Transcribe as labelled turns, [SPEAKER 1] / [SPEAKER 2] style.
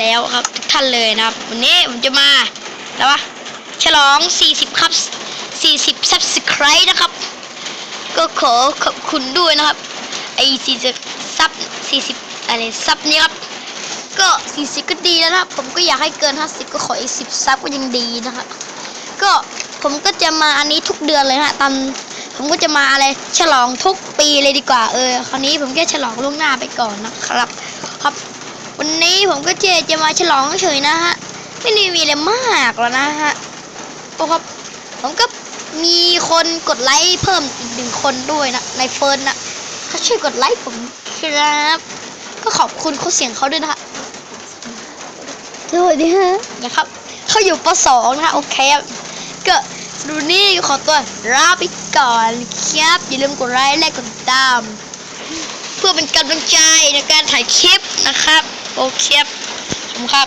[SPEAKER 1] แล้วครับทุกท่านเลยนะครับ วันนี้ผมจะมาแล้ววะฉลอง 40 ครับ 40 subscribe นะครับ ก็ขอขอบคุณด้วยนะครับ ไอ้40ซับ40 อะไรซับนี้ครับ ก็ 40 ก็ดีแล้วนะครับ ผมก็อยากให้เกิน 50 ก็ขออีก 10ซับก็ยังดีนะครับ ก็ผมก็จะมาอันนี้ทุกเดือนเลยนะตอนผมก็จะมาอะไรฉลองทุกปีเลยดีกว่าเออ คราวนี้ผมแค่ฉลองล่วงหน้าไปก่อนนะครับ ครับ วันนี้ผมก็จะจะมาฉลองเฉยนะฮะ ไม่ได้มีอะไรมากแล้วนะฮะโอ้ครับผมก็มีคนกดไลค์เพิ่มอีกหนึ่งคนด้วยนะในเฟิร์นนะเขาช่วยกดไลค์ผมครับก็ขอบคุณเขาเสียงเขาด้วยนะฮะ
[SPEAKER 2] สวัสดีฮะ
[SPEAKER 1] นะครับเขาอยู่ปสองนะฮะโอเคก็ดูนี่ขอตัวลาไปก่อนครับอย่าลืมกดไลค์และกดติดตาม เพื่อเป็นกำลังใจในการถ่ายคลิปนะครับ โอเคครับผมครับ